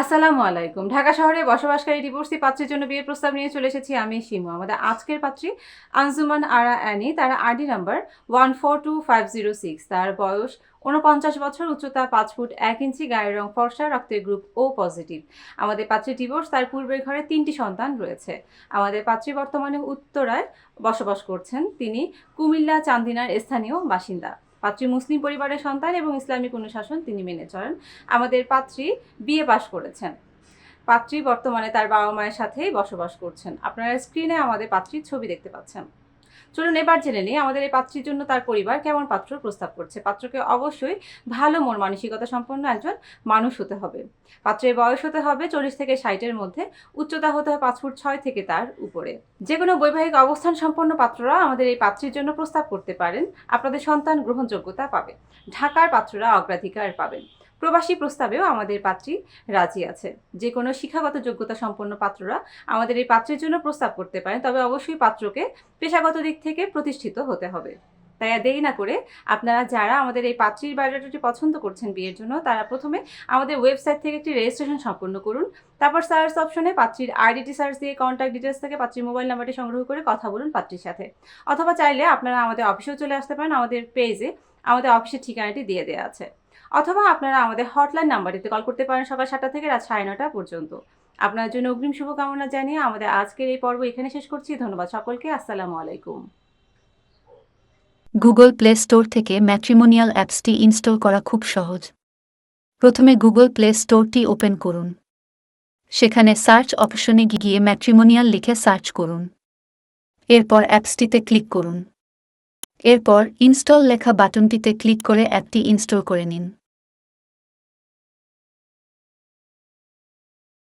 আসসালামু আলাইকুম। ঢাকা শহরে বসবাসকারী ডিভোর্সি পাত্রের জন্য বিয়ের প্রস্তাব নিয়ে চলে এসেছি আমি শিমু। আমাদের আজকের পাত্রী আনজুমান আরা অ্যানি, তার ID number one four two five zero six তার বয়স উনপঞ্চাশ বছর, উচ্চতা পাঁচ ফুট এক ইঞ্চি, গায়ের রং ফর্সা, রক্তের গ্রুপ ও পজিটিভ আমাদের পাত্রী ডিভোর্স তার পূর্বের ঘরে তিনটি সন্তান রয়েছে। আমাদের পাত্রী বর্তমানে উত্তরায় বসবাস করছেন। তিনি কুমিল্লা চান্দিনার স্থানীয় বাসিন্দা। পাত্রী মুসলিম পরিবারের সন্তান এবং ইসলামিক অনুশাসন তিনি মেনে চলেন। আমাদের পাত্রী বিয়ে পাশ করেছেন। পাত্রী বর্তমানে তার বাবা মায়ের সাথেই বসবাস করছেন। আপনারা স্ক্রিনে আমাদের পাত্রীর ছবি দেখতে পাচ্ছেন। চলুন এবার জেনে নিই আমাদের এই পাত্রীর জন্য তার পরিবার কেমন পাত্র প্রস্তাব করছে। পাত্রকে অবশ্যই ভালো মন, মানসিকতা সম্পন্ন একজন মানুষ হতে হবে। পাত্রের বয়স হতে হবে চল্লিশ থেকে ষাটের মধ্যে, উচ্চতা হতে হবে পাঁচ ফুট ছয় থেকে তার উপরে। যে কোনো বৈবাহিক অবস্থান সম্পন্ন পাত্ররা আমাদের এই পাত্রীর জন্য প্রস্তাব করতে পারেন। আপনাদের সন্তান গ্রহণযোগ্যতা পাবে। ঢাকার পাত্ররা অগ্রাধিকার পাবেন। প্রবাসী প্রস্তাবেও আমাদের পাত্রী রাজি আছে। যে কোনো শিক্ষাগত যোগ্যতা সম্পন্ন পাত্ররা আমাদের এই পাত্রের জন্য প্রস্তাব করতে পারেন, তবে অবশ্যই পাত্রকে পেশাগত দিক থেকে প্রতিষ্ঠিত হতে হবে। তাই আর দেরি না করে আপনারা যারা আমাদের এই পাত্রীর বায়োডাটাটি পছন্দ করছেন বিয়ের জন্য, তারা প্রথমে আমাদের ওয়েবসাইট থেকে একটি রেজিস্ট্রেশন সম্পন্ন করুন। তারপর সার্চ অপশনে পাত্রীর আইডিটি সার্চ দিয়ে কন্ট্যাক্ট ডিটেলস থেকে পাত্রীর মোবাইল নাম্বারটি সংগ্রহ করে কথা বলুন পাত্রীর সাথে। অথবা চাইলে আপনারা আমাদের অফিসেও চলে আসতে পারেন, আমাদের পেজে আমাদের অফিসের ঠিকানাটি দিয়ে দেওয়া আছে। অথবা আপনারা আমাদের হটলাইন নাম্বারটিতে কল করতে পারেন সকাল সাতটা থেকে রাত সাড়ে নটা পর্যন্ত। আপনার জন্য অগ্রিম শুভকামনা জানিয়ে আমাদের আজকের এই পর্ব এখানে শেষ করছি। ধন্যবাদ সকলকে। আসসালামু আলাইকুম। গুগল প্লে স্টোর থেকে ম্যাট্রিমোনিয়াল অ্যাপসটি ইনস্টল করা খুব সহজ। প্রথমে গুগল প্লে স্টোরটি ওপেন করুন। সেখানে সার্চ অপশনে গিয়ে ম্যাট্রিমোনিয়াল লিখে সার্চ করুন। এরপর অ্যাপসটিতে ক্লিক করুন। এরপর ইনস্টল লেখা বাটনটিতে ক্লিক করে অ্যাপটি ইনস্টল করে নিন।